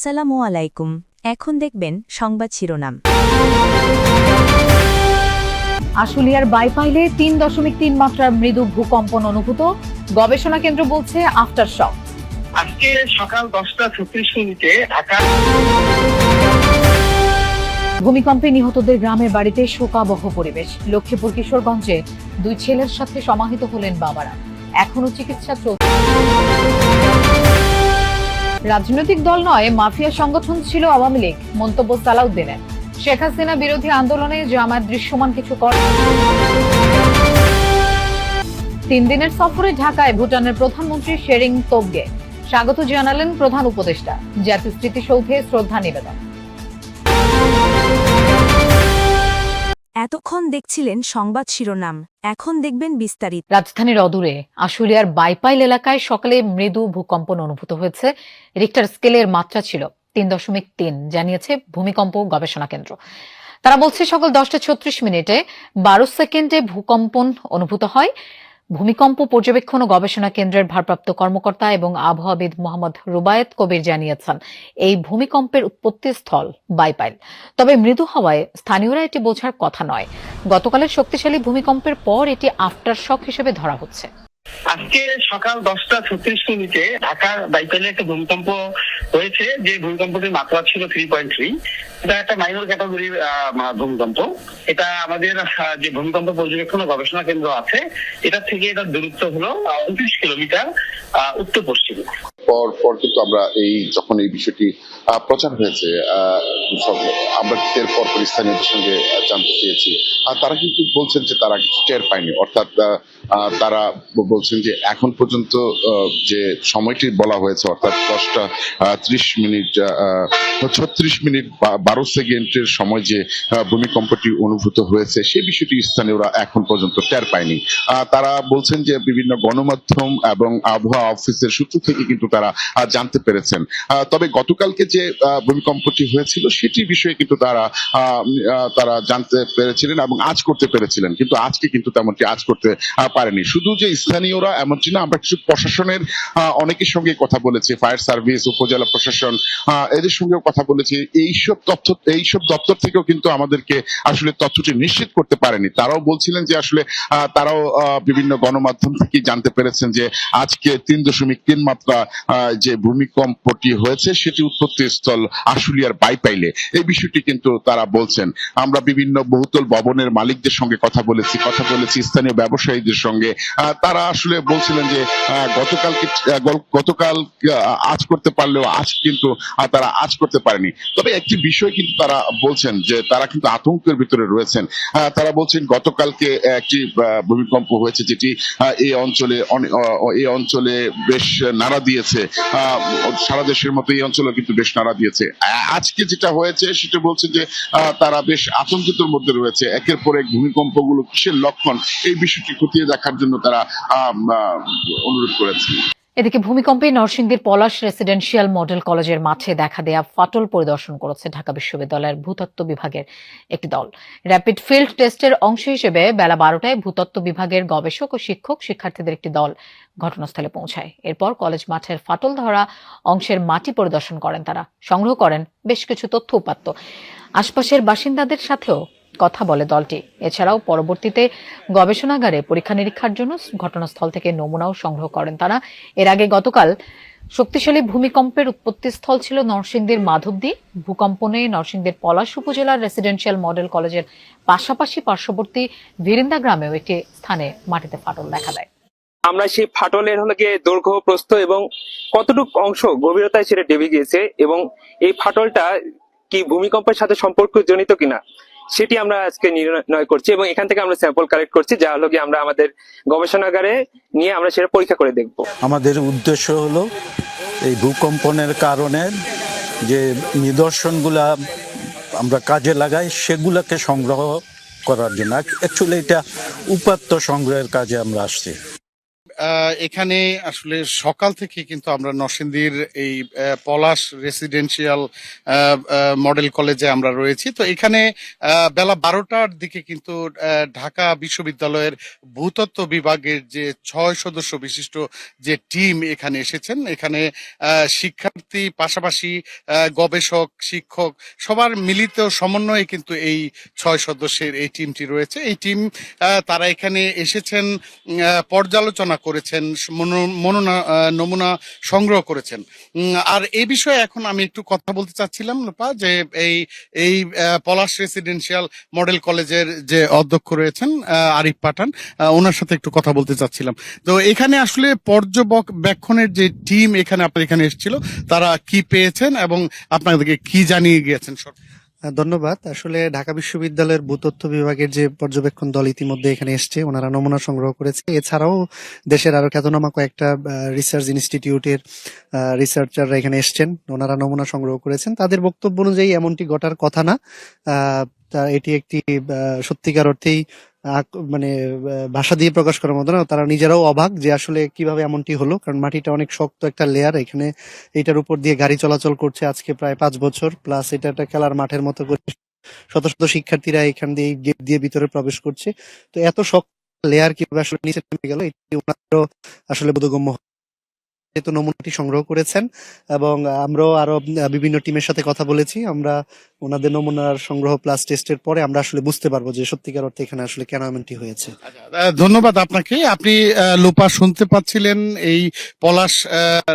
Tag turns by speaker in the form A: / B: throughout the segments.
A: আসসালামু আলাইকুম। এখন দেখবেন সংবাদ শিরোনাম।
B: আশুলিয়ার বাইপাইলে তিন দশমিক তিন মাত্রার মৃদু ভূকম্পন অনুভূত। গবেষণা কেন্দ্র বলছে আফটার শক।
C: আজকে সকাল দশটা ছত্রিশ মিনিটে ঢাকা
B: ভূমিকম্পে নিহতদের গ্রামের বাড়িতে শোকাবহ পরিবেশ। লক্ষ্মীপুর কিশোরগঞ্জে দুই ছেলের সাথে সমাহিত হলেন বাবারা। এখনও চিকিৎসা চলছে রাজনৈতিক দল নয়, মাফিয়া সংগঠন ছিল আওয়ামী লীগ, মন্তব্য সালাউদ্দিনের। শেখ হাসিনা বিরোধী আন্দোলনে জামায়াত দৃশ্যমান কিছু কর তিন দিনের সফরে ঢাকায় ভুটানের প্রধানমন্ত্রী শেরিং তোবগে স্বাগত জানালেন প্রধান উপদেষ্টা। জাতীয় স্মৃতিসৌধে শ্রদ্ধা নিবেদন।
A: এতক্ষণ দেখছিলেন সংবাদ শিরোনাম, এখন দেখবেন বিস্তারিত।
B: রাজধানীর অদূরে, আশুলিয়ার বাইপাইল এলাকায় সকালে মৃদু ভূকম্পন অনুভূত হয়েছে। রিক্টার স্কেলের মাত্রা ছিল তিন দশমিক তিন, জানিয়েছে ভূমিকম্প গবেষণা কেন্দ্র। তারা বলছে সকাল দশটা ছত্রিশ মিনিটে বারো সেকেন্ডে ভূকম্পন অনুভূত হয়। ভূমিকম্প পর্যবেক্ষণ ও গবেষণা কেন্দ্রের ভারপ্রাপ্ত কর্মকর্তা এবং আবহাওয়াবিদ মোহাম্মদ রুবায়েত কবির জানিয়েছেন, এই ভূমিকম্পের উৎপত্তি স্থল, বাইপাইল। তবে মৃদু হওয়ায় স্থানীয়রা এটি বোঝার কথা নয়। গতকালের শক্তিশালী ভূমিকম্পের পর এটি আফটার শক হিসেবে ধরা হচ্ছে।
C: আজকে সকাল দশটা ছত্রিশ মিনিটে ঢাকার বাইপাইলে একটা ভূমিকম্প হয়েছে, যে ভূমিকম্পটির মাত্রা ছিল থ্রি পয়েন্ট থ্রি এটা একটা মাইনর ক্যাটাগরির ভূমিকম্প। এটা আমাদের যে ভূমিকম্প পর্যবেক্ষণ গবেষণা কেন্দ্র আছে, এটা থেকে দূরত্ব হলো উনত্রিশ কিলোমিটার উত্তর পশ্চিমে।
D: পর পর কিন্তু আমরা এই, যখন এই বিষয়টি প্রচার হয়েছে আমরা এর পর স্থানীয়দের সঙ্গে জানতে চেয়েছি। আর তারা কিন্তু বলছেন যে তারা টের পায়নি। অর্থাৎ তারা বলছেন যে এখন পর্যন্ত যে সময়টি বলা হয়েছে, অর্থাৎ দশটা ত্রিশ মিনিট ছত্রিশ মিনিট বারো সেকেন্ডের সময় যে ভূমিকম্পটি অনুভূত হয়েছে, সেই বিষয়টি স্থানীয়রা এখন পর্যন্ত টের পায়নি। তারা বলছেন যে বিভিন্ন গণমাধ্যম এবং আবহাওয়া অফিসের সূত্র থেকে কিন্তু তারা জানতে পেরেছেন। তবে গতকালকে যে ভূমিকম্পটি হয়েছিল সেটি বিষয়ে কিন্তু তারা তারা জানতে পেরেছিলেন এবং আজ করতে পেরেছিলেন। কিন্তু আজকে কিন্তু তেমনটি আজ করতে পারেনি। শুধু যে স্থানীয়রা এমনটি না, আমরা কিছু প্রশাসনের অনেকের সঙ্গে কথা বলেছি, ফায়ার সার্ভিস, উপজেলা প্রশাসন এদের সঙ্গেও কথা বলেছি। এইসব তথ্য, এইসব দপ্তর থেকেও কিন্তু আমাদেরকে আসলে তথ্যটি নিশ্চিত করতে পারেনি। তারাও বলছিলেন যে আসলে তারাও বিভিন্ন গণমাধ্যম থেকে জানতে পেরেছেন যে আজকে তিন দশমিক তিন মাত্রা যে ভূমিকম্পটি হয়েছে, সেটি উৎপত্তি স্থল আশুলিয়ার বাইপাইলে। এই বিষয়টি কিন্তু তারা বলছেন। আমরা বিভিন্ন বহুতল ভবনের মালিকদের সঙ্গে কথা বলেছি কথা বলেছি স্থানীয় ব্যবসায়ীদের সঙ্গে। তারা আসলে বলছিলেন যে গতকালকে গতকাল আজ করতে পারলেও আজ কিন্তু তারা আজ করতে পারেনি। তবে একটি বিষয় কিন্তু তারা বলছেন যে তারা কিন্তু আতঙ্কের ভিতরে রয়েছেন। তারা বলছেন, গতকালকে একটি ভূমিকম্প হয়েছে যেটি এই অঞ্চলে এই অঞ্চলে বেশ নাড়া দিয়েছে। সারা দেশের মতো এই অঞ্চলে কিন্তু বেশ নাড়া দিয়েছে। আজকে যেটা হয়েছে সেটা বলছে যে তারা বেশ আতঙ্কিতর মধ্যে রয়েছে। একের পর এক ভূমিকম্পগুলো কিসের লক্ষণ এই বিষয়টি খতিয়ে দেখার জন্য তারা অনুরোধ করেছে।
B: এদিকে ভূমিকম্পে নরসিংদীর পলাশ রেসিডেন্সিয়াল মডেল কলেজের মাঠে দেখা দেয়া ফাটল পরিদর্শন করেছে ঢাকা বিশ্ববিদ্যালয়ের ভূতত্ত্ব বিভাগের একটি দল। র্যাপিড ফিল্ড টেস্টের অংশ হিসেবে বেলা বারোটায় ভূতত্ত্ব বিভাগের গবেষক ও শিক্ষক শিক্ষার্থীদের একটি দল ঘটনাস্থলে পৌঁছায়। এরপর কলেজ মাঠের ফাটল ধরা অংশের মাটি পরিদর্শন করেন তারা। সংগ্রহ করেন বেশ কিছু তথ্য উপাত্ত। আশপাশের বাসিন্দাদের সাথেও কথা বলে দলটি। এছাড়াও পরবর্তীতে গবেষণাগারে পরীক্ষা নিরীক্ষার জন্য ঘটনাস্থল থেকে নমুনাও সংগ্রহ করেন তারা। এর আগে গতকাল শক্তিশালী ভূমিকম্পের উৎপত্তিস্থল ছিল নরসিংদীর মাধবদী। ভূকম্পনে নরসিংদীর পলাশ উপজেলার রেসিডেন্সিয়াল মডেল কলেজের পাশাপাশি পার্শ্ববর্তী ভিরিন্দা গ্রামেও একটি স্থানে মাটিতে ফাটল দেখা দেয়।
E: আমরা সেই ফাটলের হলো গিয়ে দৈর্ঘ্য, প্রস্থ এবং কতটুকু অংশ গভীরতায় সেটা ডেবে গিয়েছে এবং এই ফাটলটা কি ভূমিকম্পের সাথে সম্পর্কজনিত কিনা সেটি আমরা আজকে নির্ণয় করছি এবং এখান থেকে আমরা স্যাম্পল কালেক্ট করছি, যা হলো গিয়ে আমরা আমাদের গবেষণাগারে নিয়ে আমরা সেটা পরীক্ষা করে দেখব।
F: আমাদের উদ্দেশ্য হলো এই ভূকম্পনের কারণে যে নিদর্শনগুলা আমরা কাজে লাগাই, সেগুলোকে সংগ্রহ করার জন্য। অ্যাকচুয়ালি এটা উপাত্ত সংগ্রহের কাজে আমরা আসছি।
G: এখানে আসলে সকাল থেকে কিন্তু আমরা নরসিংদীর এই পলাশ রেসিডেন্সিয়াল মডেল কলেজে আমরা রয়েছি। তো এখানে বেলা বারোটার দিকে কিন্তু ঢাকা বিশ্ববিদ্যালয়ের ভূতত্ত্ব বিভাগের যে ছয় সদস্য বিশিষ্ট যে টিম এখানে এসেছেন, এখানে শিক্ষার্থী পাশাপাশি গবেষক, শিক্ষক সবার মিলিত সমন্বয়ে কিন্তু এই ছয় সদস্যের এই টিমটি রয়েছে। এই টিম তারা এখানে এসেছেন পর্যালোচনা করেছেন মনোনা নমুনা সংগ্রহ করেছেন। আর এই বিষয়ে এখন আমি একটু কথা বলতে চাচ্ছিলাম লোপা যে এই এই পলাশ রেসিডেন্সিয়াল মডেল কলেজের যে অধ্যক্ষ রয়েছেন আরিফ পাঠান ওনার সাথে একটু কথা বলতে চাচ্ছিলাম। তো এখানে আসলে পর্যবেক্ষণের যে টিম এখানে আপনার এখানে এসেছিল তারা কি পেয়েছেন এবং আপনাদেরকে কি জানিয়ে গিয়েছেন?
H: আহ, ধন্যবাদ। আসলে ঢাকা বিশ্ববিদ্যালয়ের ভূতত্ত্ব বিভাগের যে পর্যবেক্ষণ দল ইতিমধ্যে এখানে এসছে, ওনারা নমুনা সংগ্রহ করেছে। এছাড়াও দেশের আরও খ্যাতনামা কয়েকটা রিসার্চ ইনস্টিটিউটের রিসার্চাররা এখানে এসছেন। ওনারা নমুনা সংগ্রহ করেছেন। তাদের বক্তব্য অনুযায়ী এমনটি ঘটার কথা না। তা এটি একটি সত্যিকার অর্থেই মানে ভাষা দিয়ে প্রকাশ করার মতো না তারা নিজেরাও অবাক যে আসলে কীভাবে এমনটি হলো, কারণ মাটিটা অনেক শক্ত একটা লেয়ার এখানে এটার উপর দিয়ে গাড়ি চলাচল করছে আজকে প্রায় পাঁচ বছর প্লাস এটা একটা খেলার মাঠের মতো করে শত শত শিক্ষার্থীরা এখান দিয়ে গেট দিয়ে ভিতরে প্রবেশ করছে তো এত শক্ত লেয়ার কীভাবে আসলে নিচে নেমে গেল, এটি ওনারও আসলে বোধগম্য। যেহেতু নমুনাটি সংগ্রহ করেছেন এবং আমরাও আরও বিভিন্ন টিমের সাথে কথা বলেছি। আমরা ওনাদের নমুনার সংগ্রহ প্লাস টেস্টের পরে আমরা আসলে বুঝতে পারব যে সত্যিকার অর্থে এখানে আসলে কেন এমনটি হয়েছে।
G: ধন্যবাদ আপনাকে। আপনি আহ, লোপা শুনতে পাচ্ছিলেন এই পলাশ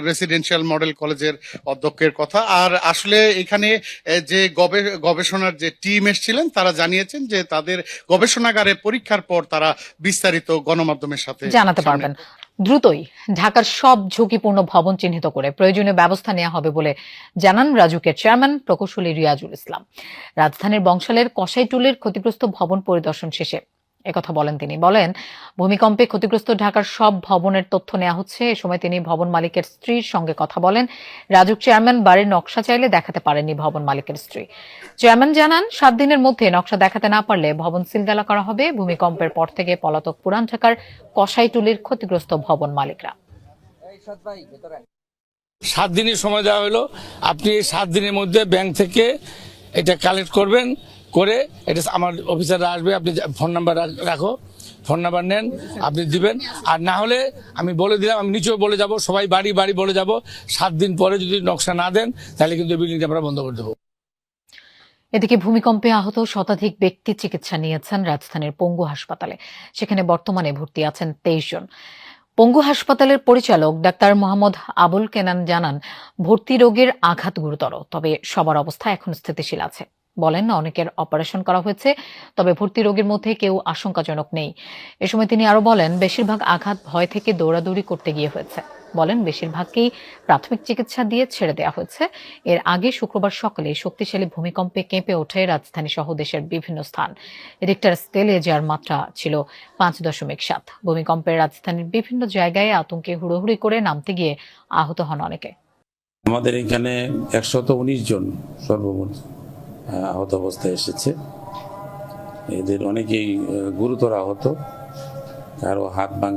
G: রেসিডেন্সিয়াল মডেল কলেজের অধ্যক্ষের কথা। আর আসলে এখানে যে গবে- গবেষণার যে টিম এসেছিলেন তারা জানিয়েছেন যে তাদের গবেষণাগারে পরীক্ষার পর তারা বিস্তারিত গণমাধ্যমের সাথে
B: জানাতে পারবেন। দ্রুতই ঢাকার সব ঝুঁকিপূর্ণ ভবন চিহ্নিত করে প্রয়োজনীয় ব্যবস্থা নেওয়া হবে বলে জানান রাজুকের চেয়ারম্যান প্রকৌশলী রিয়াজুল ইসলাম। রাজধানীর বংশালের কসাইটুলের ক্ষতিগ্রস্ত ভবন পরিদর্শন শেষে একথা বলেন তিনি। বলেন, ভূমিকম্পে ক্ষতিগ্রস্ত ঢাকার সব ভবনের তথ্য নেওয়া হচ্ছে। এ সময় তিনি ভবন মালিকের স্ত্রীর সঙ্গে কথা বলেন। রাজুক চেয়ারম্যান বাড়ির নকশা চাইলে দেখাতে পারেননি ভবন মালিকের স্ত্রী। চেয়ারম্যান জানান, সাত দিনের মধ্যে নকশা দেখাতে না পারলে ভবন সিলগালা করা হবে। ভূমিকম্পের পর থেকে পলাতক পুরান ঢাকার কসাইটুলির ক্ষতিগ্রস্ত ভবন মালিকরা।
I: সাত দিনের সময় দেওয়া হলো। আপনি এই সাত দিনের মধ্যে ব্যাংক থেকে এটা কালেক্ট করবেন। করে এটা আমার অফিসাররা আসবে, আপনি ফোন নাম্বার রাখো ফোন নাম্বার নেন, আপনি দিবেন। আর না হলে আমি বলে দিলাম, আমি নিচেও বলে যাব, সবাই বাড়ি বাড়ি বলে যাব। সাত দিন পরে যদি নকশা না দেন, তাহলে কিন্তু বিল্ডিংটা আমরা বন্ধ করে দেবো।
B: এদিকে ভূমিকম্পে আহত শতাধিক ব্যক্তি চিকিৎসা নিয়েছেন রাজধানীর পঙ্গু হাসপাতালে। সেখানে বর্তমানে ভর্তি আছেন তেইশ জন। পঙ্গু হাসপাতালের পরিচালক ডাক্তার মোহাম্মদ আবুল কেনান জানান, ভর্তি রোগের আঘাত গুরুতর, তবে সবার অবস্থা এখন স্থিতিশীল আছে। বলেন অনেকের অপারেশন করা হয়েছে, তবে ভর্তি রোগীর মধ্যে কেউ আশঙ্কাজনক নেই। এ সময় তিনি আরও বলেন, বেশিরভাগ আঘাত ভয় থেকে দৌড়াদৌড়ি করতে গিয়ে হয়েছে। বলেন, বেশিরভাগকেই প্রাথমিক চিকিৎসা দিয়ে ছেড়ে দেওয়া হয়েছে। এর আগে শুক্রবার সকালে শক্তিশালী ভূমিকম্পে কেঁপে ওঠে রাজধানী সহ দেশের বিভিন্ন স্থান। রিক্টার স্কেলে যার মাত্রা ছিল পাঁচ দশমিক সাত। ভূমিকম্পে রাজধানীর বিভিন্ন জায়গায় আতঙ্কে হুড়োহুড়ি করে নামতে গিয়ে আহত হন অনেকে।
J: আমাদের এখানে একশত উনিশ জন সর্বমোট। আহত অবস্থায় এসেছে। এদের অনেকেই গুরুতর আহত। কারও হাত ভাঙা